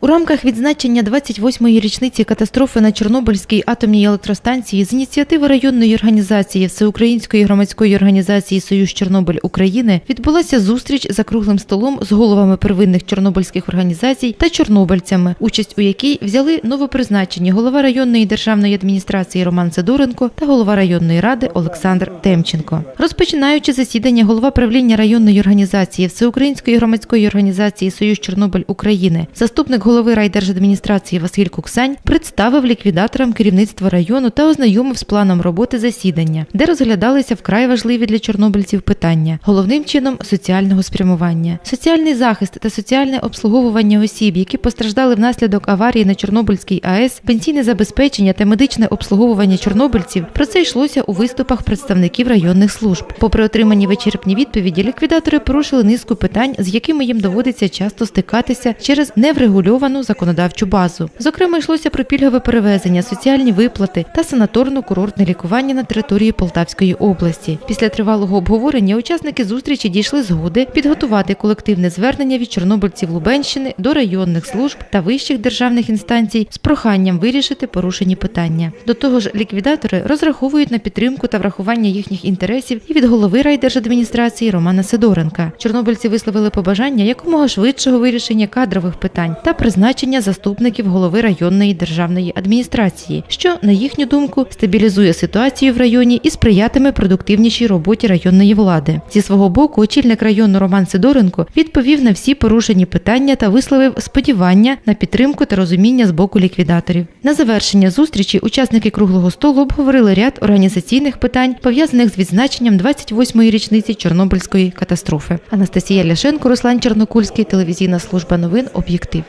У рамках відзначення 28-ї річниці катастрофи на Чорнобильській атомній електростанції з ініціативи районної організації Всеукраїнської громадської організації Союз Чорнобиль України відбулася зустріч за круглим столом з головами первинних чорнобильських організацій та чорнобильцями, участь у якій взяли новопризначені голова районної державної адміністрації Роман Сидоренко та голова районної ради Олександр Темченко. Розпочинаючи засідання, голова правління районної організації Всеукраїнської громадської організації Союз Чорнобиль України, заступник голови райдержадміністрації Василь Куксань представив ліквідаторам керівництва району та ознайомив з планом роботи засідання, де розглядалися вкрай важливі для чорнобильців питання, головним чином соціального спрямування, соціальний захист та соціальне обслуговування осіб, які постраждали внаслідок аварії на Чорнобильській АЕС, пенсійне забезпечення та медичне обслуговування чорнобильців. Про це йшлося у виступах представників районних служб. Попри отримані вичерпні відповіді, ліквідатори порушили низку питань, з якими їм доводиться часто стикатися через неврегульовану законодавчу базу. Зокрема, йшлося про пільгове перевезення, соціальні виплати та санаторно-курортне лікування на території Полтавської області. Після тривалого обговорення учасники зустрічі дійшли згоди підготувати колективне звернення від чорнобильців Лубенщини до районних служб та вищих державних інстанцій з проханням вирішити порушені питання. До того ж, ліквідатори розраховують на підтримку та врахування їхніх інтересів і від голови райдержадміністрації Романа Сидоренка. Чорнобильці висловили побажання якомога швидшого вирішення кадрових питань та призначення заступників голови районної державної адміністрації, що, на їхню думку, стабілізує ситуацію в районі і сприятиме продуктивнішій роботі районної влади. Зі свого боку, очільник району Роман Сидоренко відповів на всі порушені питання та висловив сподівання на підтримку та розуміння з боку ліквідаторів. На завершення зустрічі учасники круглого столу обговорили ряд організаційних питань, пов'язаних з відзначенням 28-ї річниці Чорнобильської катастрофи. Анастасія Ляшенко, Руслан Чернокульський, телевізійна служба новин Об'єктив.